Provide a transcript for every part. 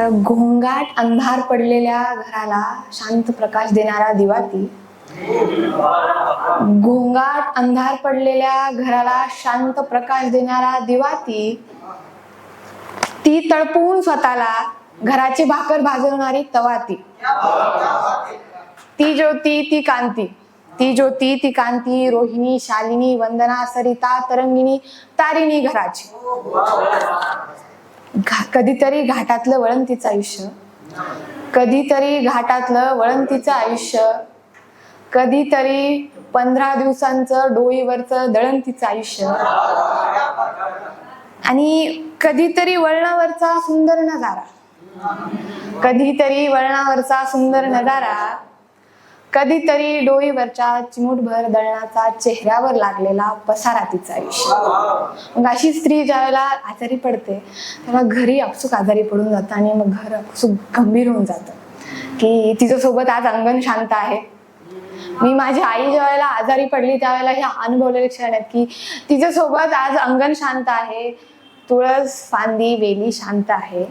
घोंगाट अंधार पडलेल्या घराला शांत प्रकाश देणारा दिवा ती घोंगाट अंधार पडलेल्या घराला शांत प्रकाश देणारा दिवा ती ती तळपून स्वतःला घराची भाकर भाजवणारी तवाती. ती ज्योती ती कांती. ती ज्योती ती कांती रोहिणी शालिनी वंदना सरिता तरंगिणी तारिणी घराची. घा- कधीतरी घाटातलं वळण तिचं आयुष्य. कधीतरी घाटातलं वळण तिचं आयुष्य. कधीतरी पंधरा दिवसांचं डोईवरचं दळण तिचं आयुष्य. आणि कधीतरी वळणावरचा सुंदर नजारा. कधीतरी वळणावरचा सुंदर नजारा कधीतरी डोईवरच्या चिमूटभर दळणाचा चेहऱ्यावर लागलेला पसारा तिचा आयुष्य. मग अशी स्त्री ज्यावेळेला आजारी पडते तेव्हा घरी आपसूक आजारी पडून जातं आणि मग घर आपसूक गंभीर होऊन जातं. की तिच्यासोबत आज अंगण शांत आहे. मी माझी आई ज्या वेळेला आजारी पडली त्यावेळेला हे अनुभवलेले क्षण आहेत की तिच्यासोबत आज अंगण शांत आहे. तुळस फांदी वेली शांत आहे.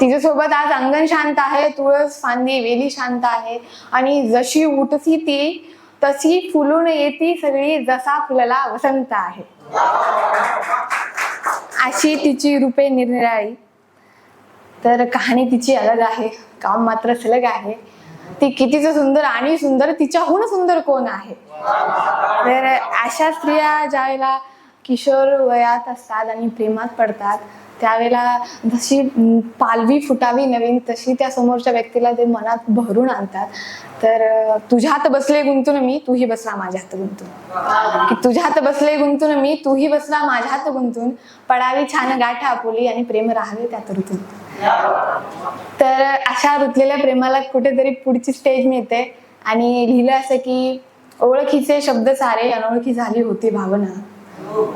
तिच्यासोबत आज अंगण शांत आहे तुळस फांदी वेली शांत आहे. आणि जशी उठती ती तशी फुलून येती सगळी जसा फुलला वसंत आहे. अशी तिची रूपे निरनिराळी. तर कहाणी तिची अलग आहे काम मात्र सलग आहे. ती कितीच सुंदर आणि सुंदर तिच्याहून सुंदर कोण आहे? तर अशा स्त्रिया ज्या वेळेला किशोर वयात असतात आणि प्रेमात पडतात त्यावेळेला जशी पालवी फुटावी नवीन तशी त्या समोरच्या व्यक्तीला ते मनात भरून आणतात. तर तुझ्या हात बसले गुंतून मी तूही बसला माझ्या हात गुंतून. की तुझ्या हात बसले गुंतून मी तूही बसला माझ्या हात गुंतून. पडावी छान गाठा आपुली आणि प्रेम राहावे त्यात ऋतून तर अशा रुतलेल्या प्रेमाला कुठेतरी पुढची स्टेज मिळते. आणि लिहिलं असं की ओळखीचे शब्द सारे अनोळखी झाली होती भावना.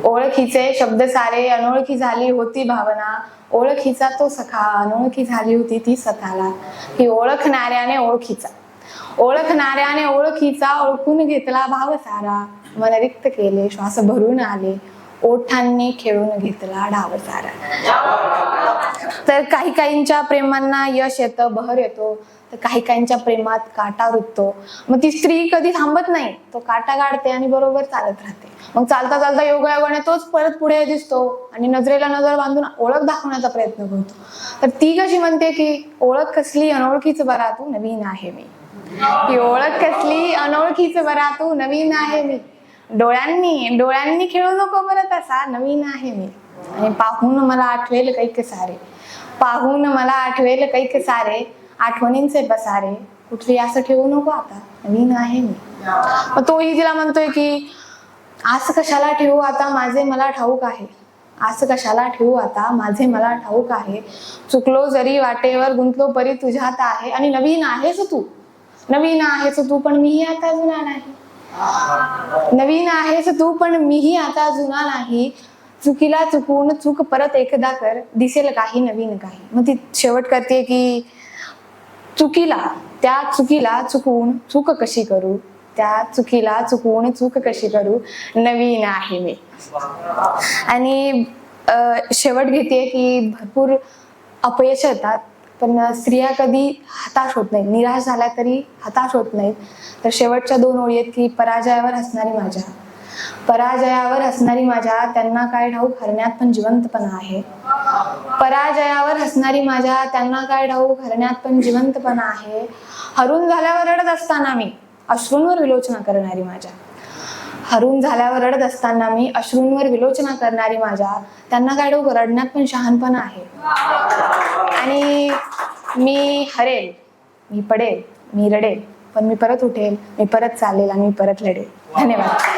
ओळखीचे शब्द सारे अनोळखी झाली होती भावना. ओळखीचा तो सखा अनोळखी झाली होती ती स्वतःला की ओळखणाऱ्याने ओळखीचा. ओळखणाऱ्याने ओळखीचा ओळखून घेतला भाव सारा. मन रिक्त केले श्वास भरून आले. ओठांनी खेळून घेतला डाव सारा. तर काही काहींच्या प्रेमांना यश येतं बहर येतो. तर काही काहींच्या प्रेमात काटा रुततो. मग ती स्त्री कधी थांबत नाही. तो काटा काढते आणि बरोबर चालत राहते. मग चालता चालता योगायोगाने तोच परत पुढे दिसतो आणि नजरेला नजर बांधून ओळख दाखवण्याचा प्रयत्न करतो. तर ती कशी म्हणते की ओळख कसली अनोळखीच बरा तू नवीन आहे मी. ही ओळख कसली अनोळखीच बरा तू नवीन आहे मी. डोळ्यांनी डोळ्यांनी खेळू नको बरं तसा नवीन आहे मी. आणि पाहून मला आठवेल कैक सारे. पाहून मला आठवेल कैक सारे. आठवणींचे पसारे. कुठली असं ठेवू नको आता. नवीन आहे मी. मग तोही तिला म्हणतोय की असं कशाला ठेवू आता? माझे मला ठाऊक आहे. असं कशाला ठेवू आता? माझे मला ठाऊक आहे. चुकलो जरी वाटेवर गुंतलो परी तुझ्यात आहे आणि नवीन आहेस तू. नवीन आहेस तू पण मीही आता जुना नाही नवीन आहेस तू पण मीही आता जुना नाही. चुकीला चुकून चूक परत एकदा कर दिसेल काही नवीन काही. मग ती शेवट करते की चुकीला त्या चुकीला चुकून चूक कशी करू? त्या चुकीला चुकून चूक कशी करू? नवीन आहे मी. आणि शेवट घेते की भरपूर अपयश येतात. पण स्त्रिया कधी हताश होत नाहीत. निराश झाल्या तरी हताश होत नाहीत. तर शेवटच्या दोन ओळी आहेत की पराजयावर हसणारी माझ्या. पराजयावर हसणारी माझ्या त्यांना काय ठाऊक हरण्यात पण जिवंतपणा आहे. पराजयावर हसणारी माझ्या त्यांना काय ठाऊक हरण्यात पण जिवंतपणा आहे. हरून झाल्यावर रडत असताना मी अश्रूंवर विलोचना करणारी माझ्या. हरून झाल्यावर रडत असताना मी अश्रूंवर विलोचना करणारी माझ्या त्यांना काय डोकं? रडण्यात पण शहाणपणा आहे. आणि मी हरेल मी पडेल मी रडेल पण मी परत उठेल मी परत चालेल आणि मी परत लढेल. धन्यवाद.